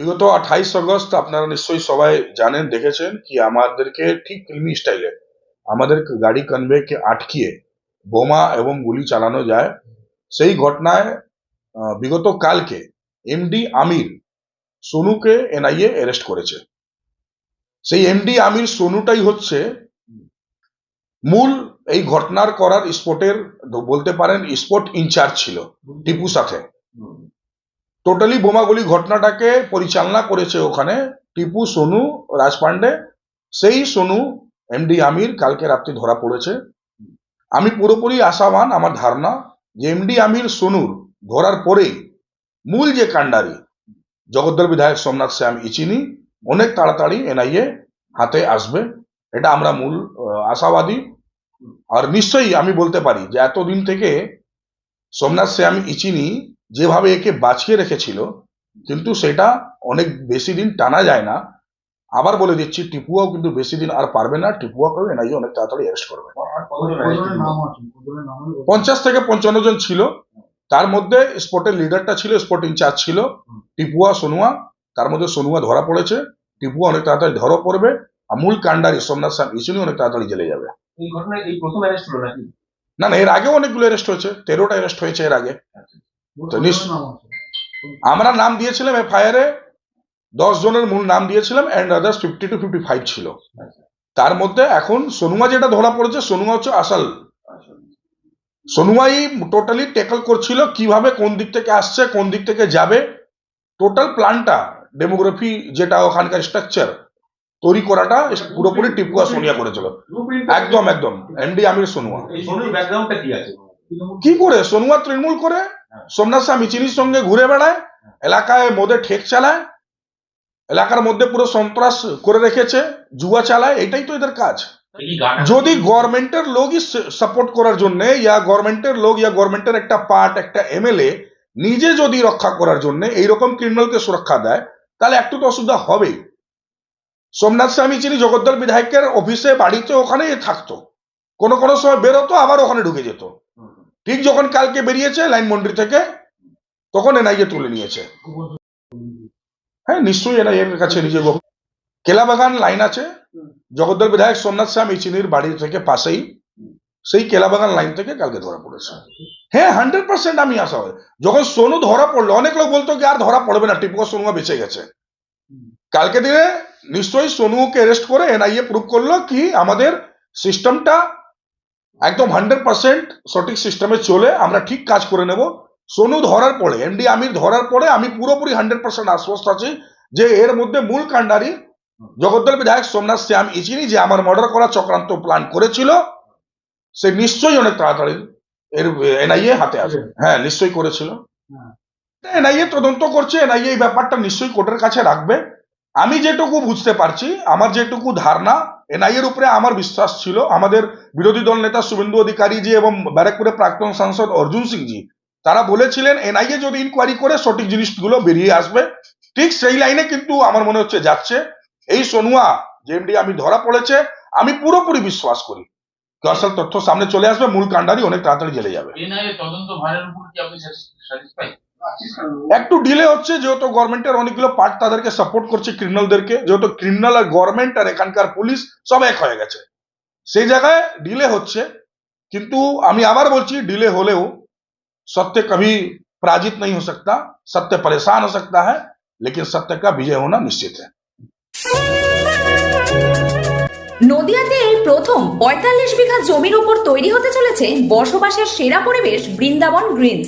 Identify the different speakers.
Speaker 1: বিগত আঠাইশ আগস্ট আপনারা নিশ্চয়ই সবাই জানেন, দেখেছেন কি আমাদেরকে ঠিক ফিল্মি স্টাইলে আমাদের গাড়ি কনভেকে আটকিয়ে বোমা এবং গুলি চালানো যায়। সেই ঘটনায় বিগত কালকে এমডি আমির সোনুকে এনআইএ অ্যারেস্ট করেছে। সেই এমডি আমির সোনুটাই হচ্ছে মূল এই ঘটনার করার স্পটের বলতে পারেন স্পট ইনচার্জ ছিল, টিপু সাথে। টোটালি বোমাগুলি ঘটনাটাকে পরিচালনা করেছে ওখানে টিপু, সোনু রাজপান্ডে সেই সোনু, এমডি আমির কালকে রাত্রি ধরা পড়েছে। আমি পুরোপুরি আশাবান, আমার ধারণা যে এমডি আমির, সোনুর ধরার পরেই মূল যে কাণ্ডারি, জগদ্দল বিধায়ক সোমনাথ শ্যাম ইচিনি, অনেক তাড়াতাড়ি এনআইএ হাতে আসবে। এটা আমরা মূল আশাবাদী। আর নিশ্চয়ই আমি বলতে পারি যে এতদিন থেকে সোমনাথ শ্যাম ইচিনি যেভাবে একে বাঁচিয়ে রেখেছিল কিন্তু সেটা অনেক বেশি দিন টানা যায় না। আবার বলে দিচ্ছি টিপুয়াও কিন্তু বেশি দিন আর পারবে না। টিপুয়াকেও এনআইএ অনেক তাড়াতাড়ি অ্যারেস্ট করবে? পঞ্চাশ থেকে পঞ্চান্ন জন ছিল। তার মধ্যে স্পটের লিডারটা ছিল স্পট ইনচার্জ ছিল। টিপুয়া সোনুয়া তার মধ্যে সোনুয়া ধরা পড়েছে। টিপুয়া অনেক তাড়াতাড়ি ধরা পড়বে। আর মূল কাণ্ডারি সোমনাথ শ্যাম ইসুনি অনেক তাড়াতাড়ি জেলে যাবে।
Speaker 2: এই ঘটনায় এই প্রথম অ্যারেস্ট হলো নাকি?
Speaker 1: না না এর আগেও অনেকগুলো অ্যারেস্ট হয়েছে। তেরোটা অ্যারেস্ট হয়েছে এর আগে। আমরা নাম দিয়েছিলাম এফআইআরে দশ জনের মূল নাম দিয়েছিলাম and others fifty two fifty five ছিল তার মধ্যে এখন সোনুয়া যেটা ধরা পড়েছে সোনুয়া হচ্ছে আসল। সোনুয়াই টোটালি টেকল করছিল কীভাবে কোন দিক থেকে আসছে কোন দিক থেকে যাবে। টোটাল প্ল্যানটা ডেমোগ্রাফি যেটা ওখানকার স্ট্রাকচার তৈরি করাটা পুরোপুরি টিপুয়া সোনিয়া করেছিল। একদম একদম এমডি আমির সোনুয়া।
Speaker 2: ব্যাকগ্রাউন্ডটা কি আছে?
Speaker 1: কি করে? সোনুয়া তৃণমূল করে? সোমনাথ শাহ মিচিনির সঙ্গে ঘুরে বেড়ায় এলাকায় মধ্যে ঠেক চালায় এলাকার মধ্যে পুরো সন্ত্রাস করে রেখেছে জুয়া চালায় এটাই তো এদের কাজ। যদি গভর্নমেন্টের লোকই সাপোর্ট করার জন্য ইয়া গভর্নমেন্টের লোক ইয়া গভর্নমেন্টের একটা পার্ট একটা এমএলএ নিজে যদি রক্ষা করার জন্য এইরকম ক্রিমিনালকে সুরক্ষা দেয় তাহলে একটু তো অসুবিধা হবেই। সোমনাথ স্বামী চিনি জগদ্দল বিধায়কের অফিসে বাড়িতে ওখানেই থাকতো। কোনো কোনো সময় বেরোতো আবার ওখানে ঢুকে যেত। ঠিক যখন কালকে বেরিয়েছে লাইন মন্ডি থেকে, তখন এনআইএ তুলে নিয়েছে। হ্যাঁ নিশ্চয়ই এনআইএর কাছে নিজে কেলাবাগান লাইন আছে। জগদ্দল বিধায়ক সোমনাথ শ্যাম ইচিনির বাড়ি থেকে পাশেই। সেই কেলাবাগান লাইন থেকে কালকে ধরা পড়েছে। হ্যাঁ হান্ড্রেড পার্সেন্ট আমি আশা হয় যখন সোনু ধরা পড়ল, অনেক লোক বলতো কি আর ধরা পড়বে না টিপুয়া সোনুয়া বেঁচে গেছে। কালকে দিনে নিশ্চয়ই সোনুকে অ্যারেস্ট করে এনআইএ প্রুভ করল কি আমাদের সিস্টেমটা একদম হান্ড্রেড পার্সেন্ট সঠিক সিস্টেমে চলে আমরা ঠিক কাজ করে নেব। সোনু ধরার পরে এমডি আমির ধরার পরে আমি পুরোপুরি হান্ড্রেড পার্সেন্ট আশ্বস্ত আছি যে এর মধ্যে মূল কাণ্ডারি জগদ্দল বিধায়ক সোমনাথ শ্যাম ইচিনি যে আমার মর্ডার করা চক্রান্ত প্ল্যান করেছিল সে নিশ্চয়ই অনেক তাড়াতাড়ি এর এনআইএ হাতে আসবে। হ্যাঁ নিশ্চয়ই করেছিল। এনআইএ তদন্ত করছে এনআইএ এই ব্যাপারটা নিশ্চয়ই কোর্টের কাছে রাখবে। আমি যেটুকু বুঝতে পারছি, আমার যেটুকু ধারণা এনআইএর উপরে আমার বিশ্বাস ছিল, আমাদের বিরোধী দল নেতা শুভেন্দু অধিকারী জি এবং ব্যারাকপুরের প্রাক্তন সাংসদ অর্জুন সিং জি, তারা বলেছিলেন এনআইএ যদি ইনকোয়ারি করে সঠিক জিনিসগুলো বেরিয়ে আসবে, ঠিক সেই লাইনে কিন্তু আমার মনে হচ্ছে যাচ্ছে। এই সোনুয়া, যে এমডি আমি ধরা পড়েছে, আমি পুরোপুরি বিশ্বাস করি। আসল তথ্য সামনে চলে আসবে, মূল কাণ্ডারি অনেক তাড়াতাড়ি জেলে যাবে।
Speaker 3: তদন্ত ভারের উপর কি আপনি
Speaker 1: একটু ডিলে হচ্ছে যেহেতু গভর্নমেন্টের অনেকগুলো পার্ট তাদেরকে সাপোর্ট করছে ক্রিমিনালদেরকে যেহেতু ক্রিমিনাল আর গভর্নমেন্ট আর এখানকার পুলিশ সব এক হয়ে গেছে সেই জায়গায় ডিলে হচ্ছে কিন্তু আমি আবার বলছি ডিলে হলেও सत्य कभी पराजित नहीं हो सकता सत्य परेशान हो सकता है लेकिन सत्य का विजय होना निश्चित है
Speaker 4: নদিয়াতে এই প্রথম পঁয়তাল্লিশ বিঘা জমির উপর তৈরি হতে চলেছে বসবাসের সেরা পরিবেশ বৃন্দাবন গ্রিনস